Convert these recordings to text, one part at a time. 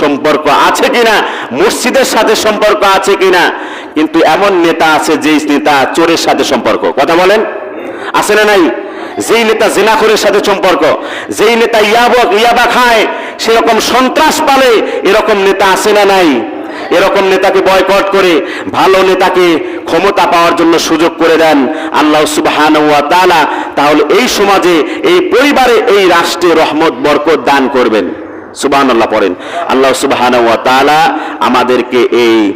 সম্পর্ক আছে কিনা, মসজিদের সাথে সম্পর্ক আছে কিনা, কিন্তু এমন নেতা আছে যেই নেতা চোরের সাথে সম্পর্ক। কথা বলেন? আছে না নাই? যেই নেতা জেনাখরের সাথে সম্পর্ক, যেই নেতা ইয়াবক, ইয়াবা খায়, সেরকম সন্ত্রাস পালে এরকম নেতা আছে না নাই? এরকম নেতাকে বয়কট করে ভালো নেতাকে ক্ষমতা পাওয়ার জন্য সুযোগ করে দেন আল্লাহ সুবহান তাহলে এই সমাজে, এই পরিবারে, এই রাষ্ট্রে রহমত, বরকত দান করবেন। সুবহানাল্লাহ পড়েন। আল্লাহ সুবহান ওয়া তাআলা আমাদেরকে এই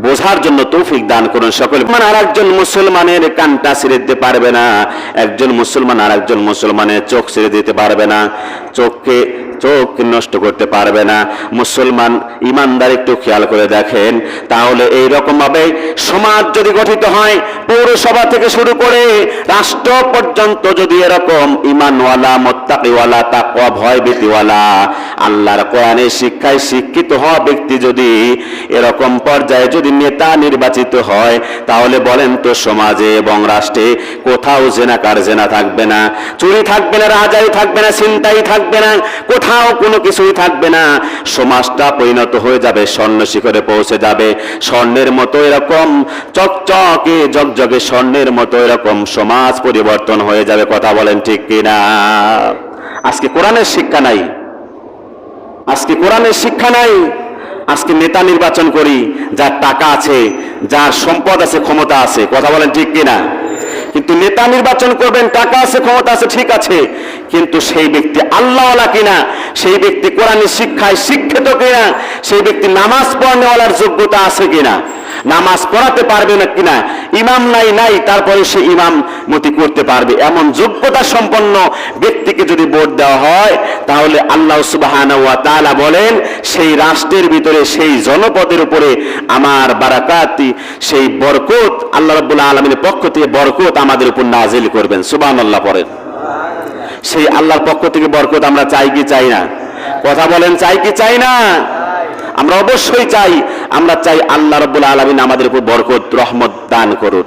বোঝার জন্য তৌফিক দান করুন। সকল মানে আর একজন মুসলমানের কানটা ছেড়ে দিতে পারবে না। একজন মুসলমান আর একজন মুসলমানের চোখ ছেড়ে দিতে পারবে না। চোখকে চোখ নষ্ট করতে পারবে না। মুসলমান ইমানদার একটু খেয়াল করে দেখেন। তাহলে এই রকম ভাবে সমাজ যদি গঠিত হয়, পৌরসভা থেকে শুরু করে রাষ্ট্র পর্যন্ত যদি এরকম ইমানওয়ালা, মোত্তাকিওয়ালা তাকওয়া ভয় ভীতিওয়ালা আল্লাহর কোরআনের শিক্ষায় শিক্ষিত হওয়া ব্যক্তি যদি এরকম পর্যায়ে যদি নেতা নির্বাচিত হয়, তাহলে বলেন তো সমাজে এবং রাষ্ট্রে কোথাও জেনাকার জেনা থাকবে না, চুরি থাকবে না, রাজাই থাকবে না চিন্তাই থাকবে না, কোথাও কোনো কিছুই থাকবে না, সমাজটা পরিণত হয়ে যাবে, স্বর্ণ শিখরে পৌঁছে যাবে, স্বর্ণের মতো এরকম চকচকে জগজগে স্বর্ণের মতো এরকম সমাজ পরিবর্তন হয়ে যাবে, কথা বলেন ঠিক কিনা? আজকে কোরআনের শিক্ষা নাই। আজকে কোরআনের শিক্ষা নাই, আজকে নেতা নির্বাচন করি, যার টাকা আছে, যার সম্পদ আছে, ক্ষমতা আছে। কথা বলেন ঠিক কিনা? কিন্তু নেতা নির্বাচন করবেন, টাকা আছে, ক্ষমতা আছে, ঠিক আছে। কিন্তু সেই ব্যক্তি আল্লাহওয়ালা কিনা, সেই ব্যক্তি কোরআনের শিক্ষায় শিক্ষিত কিনা, সেই ব্যক্তি নামাজ পড়নেওয়ালার যোগ্যতা আছে কিনা, নামাজ পড়াতে পারবে না কিনা, ইমাম নাই নাই, তারপরে সে ইমাম মতি করতে পারবে। এমন যোগ্যতা সম্পন্ন ব্যক্তিকে যদি ভোট দেওয়া হয়, তাহলে আল্লাহ সুবহানাহু ওয়া বলেন, সেই রাষ্ট্রের ভিতরে সেই জনপদের উপরে আমার বারাকাতি, সেই বরকত, আল্লাহ রাব্বুল আলামিনের পক্ষ থেকে বরকত আমাদের উপর নাজিল করবেন। সুবহানাল্লাহ পড়েন। সেই আল্লাহর পক্ষ থেকে বরকত আমরা চাই কি চাই না? কথা বলেন, চাই কি চাই না? আমরা অবশ্যই চাই, আমরা চাই আল্লাহ রব্বুল আলমিন আমাদের উপর বরকত, রহমত দান করুন।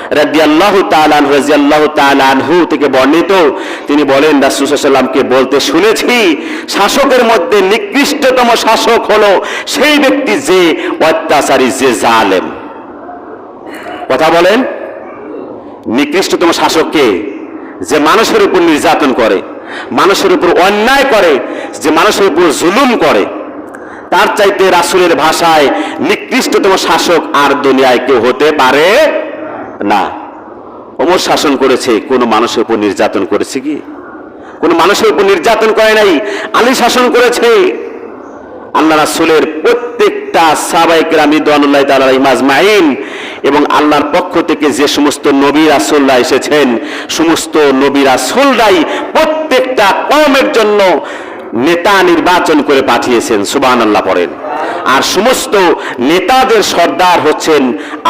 থেকে বর্ণিত। তিনি বলেন, রাসূল সাল্লাল্লাহু বলতে শুনেছি, শাসকের মধ্যে নিকৃষ্টতম শাসক হলো সেই ব্যক্তি যে অত্যাচারী, যে জালেম। কথা বলেন? নিকৃষ্টতম শাসককে যে মানুষের উপর নির্যাতন করে, মানুষের উপর অন্যায় করে, যে মানুষের উপর জুলুম করে। তার চাইতে রাসুলের ভাষায় নিকৃষ্টতম শাসক আর দুনিয়ায় কেউ হতে পারে না। অমর শাসন করেছে, কোন মানুষের উপর নির্যাতন করেছে কি? কোন মানুষের উপর নির্যাতন করে নাই, আলী শাসন করেছে। আল্লাহ রাসুলের প্রত্যেকটা সাবাই কেরামি দোয়ানুল্লাহ তাআলা মাজমাইন এবং আল্লাহর পক্ষ থেকে যে সমস্ত নবী রাসুল্লাহ এসেছেন, সমস্ত নবী রাসুলরাই প্রত্যেকটা কমের জন্য নেতা নির্বাচন করে পাঠিয়েছেন। সুবাহ আল্লাহ পড়েন। আর সমস্ত নেতাদের সর্দার হচ্ছেন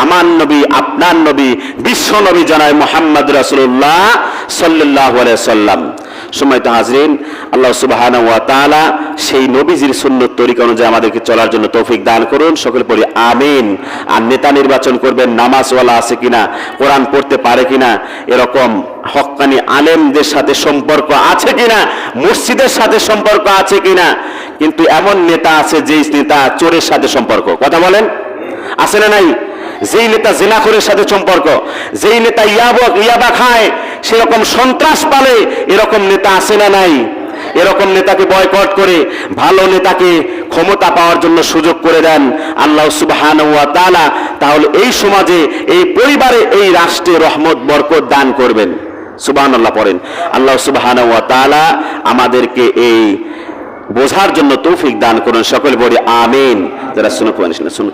আমার নবী, আপনার নবী, বিশ্ব নবী জনায় মোহাম্মদ রাসুল্লাহ সাল্লাহ সাল্লাম সময় তো হাজরিন, আল্লাহ তাআলা সেই নবীজির সুন্নত তরিকা অনুযায়ী আমাদেরকে চলার জন্য তৌফিক দান করুন। সকল পরি আমিন। আর নেতা নির্বাচন করবেন, নামাজওয়ালা আছে কিনা, কোরআন পড়তে পারে কিনা, এরকম হক্কানি আলেমদের সাথে সম্পর্ক আছে কিনা, মসজিদের সাথে সম্পর্ক আছে কিনা কিন্তু এমন নেতা আছে যেই নেতা চোরের সাথে সম্পর্ক। কথা বলেন? আছে না নাই? যেই নেতা জেনাখরের সাথে সম্পর্ক, যেই নেতা ইয়াবক ইয়াবা খায়, সেরকম সন্ত্রাস পালে এরকম নেতা আছে না নাই? এরকম নেতাকে বয়কট করে ভালো নেতাকে ক্ষমতা পাওয়ার জন্য সুযোগ করে দেন আল্লাহ সুবহান তাআলা, তাহলে এই সমাজে, এই পরিবারে, এই রাষ্ট্রে রহমত, বরকত দান করবেন। সুবহান আল্লাহ পড়েন। আল্লাহ সুবহান তাআলা আমাদেরকে এই বোঝার জন্য তৌফিক দান করুন। সকল বলি আমিন। যারা শুনে শুনে